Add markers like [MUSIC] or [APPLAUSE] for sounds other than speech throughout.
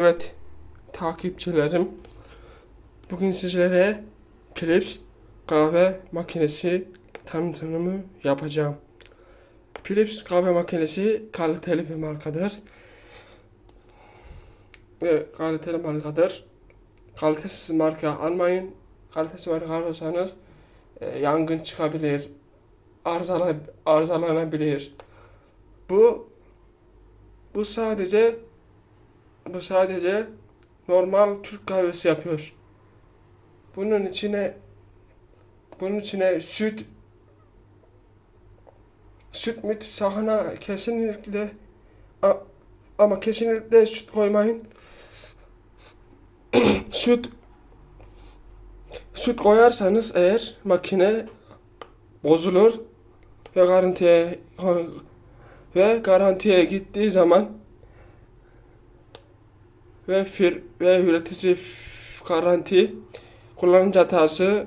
Evet, takipçilerim. Bugün sizlere Philips kahve makinesi tanıtımını yapacağım. Philips kahve makinesi kaliteli bir markadır. Ve kaliteli markadır. Kalitesiz marka almayın. Kalitesiz marka alırsanız e, yangın çıkabilir. Arızala, arızalanabilir. Bu bu sadece bu sadece normal Türk kahvesi yapıyor. Bunun içine bunun içine süt süt müt sakına kesinlikle ama kesinlikle süt koymayın. [CLEARS THROAT] süt süt koyarsanız eğer makine bozulur ve garantiye ve garantiye gittiği zaman ve fir ve üretici garanti kullanıcı hatası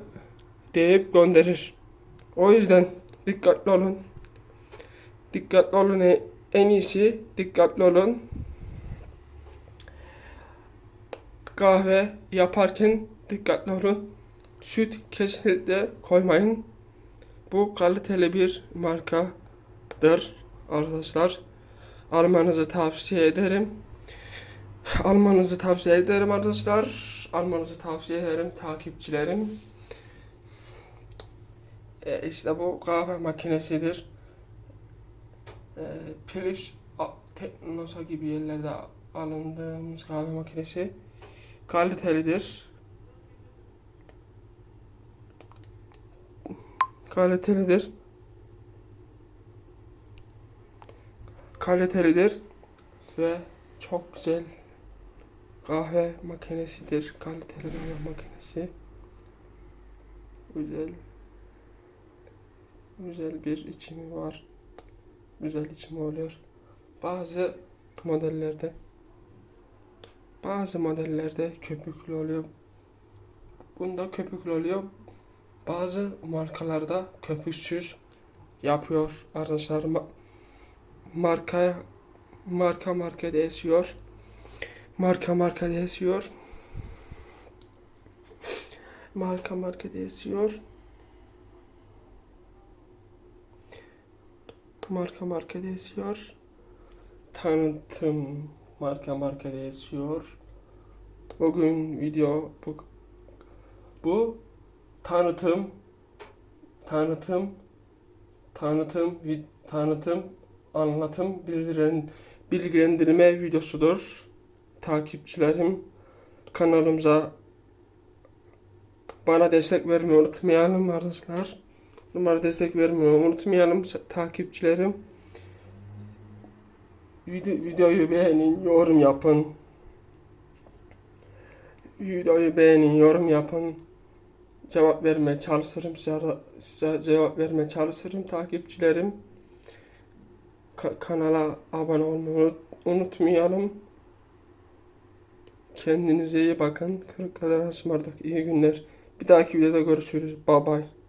deyip gönderir. O yüzden dikkatli olun. Dikkatli olun E- en iyisi dikkatli olun. Kahve yaparken dikkatli olun. Süt kesinlikle koymayın. Bu kaliteli bir markadır arkadaşlar. Almanızı tavsiye ederim. Almanızı tavsiye ederim arkadaşlar. Almanızı tavsiye ederim takipçilerim. E, işte bu kahve makinesidir. E, Philips Teknosa gibi yerlerde alındığımız kahve makinesi kalitelidir. Kalitelidir. Kalitelidir ve çok güzel kahve makinesidir. Kaliteli kahve makinesi. Güzel güzel bir içimi var. Güzel içimi oluyor. Bazı modellerde bazı modellerde köpüklü oluyor. Bunda köpüklü oluyor. Bazı markalarda köpüksüz yapıyor arkadaşlar. Ma- marka marka marka değişiyor. Marka marka değişiyor. Marka marka değişiyor. Marka marka değişiyor. Tanıtım marka marka değişiyor. Bugün video bu bu tanıtım tanıtım tanıtım tanıtım anlatım bildiren bilgilendirme videosudur. Takipçilerim kanalımıza bana destek vermeyi unutmayalım arkadaşlar. Numara destek vermeyi unutmayalım takipçilerim. Video, videoyu beğenin, yorum yapın. Videoyu beğenin, yorum yapın. Cevap vermeye çalışırım size, size cevap vermeye çalışırım takipçilerim. Ka- kanala abone olmayı unut- unutmayalım. Kendinize iyi bakın. Kırıkkale'den ısmarladık. İyi günler. Bir dahaki videoda görüşürüz. Bye bye.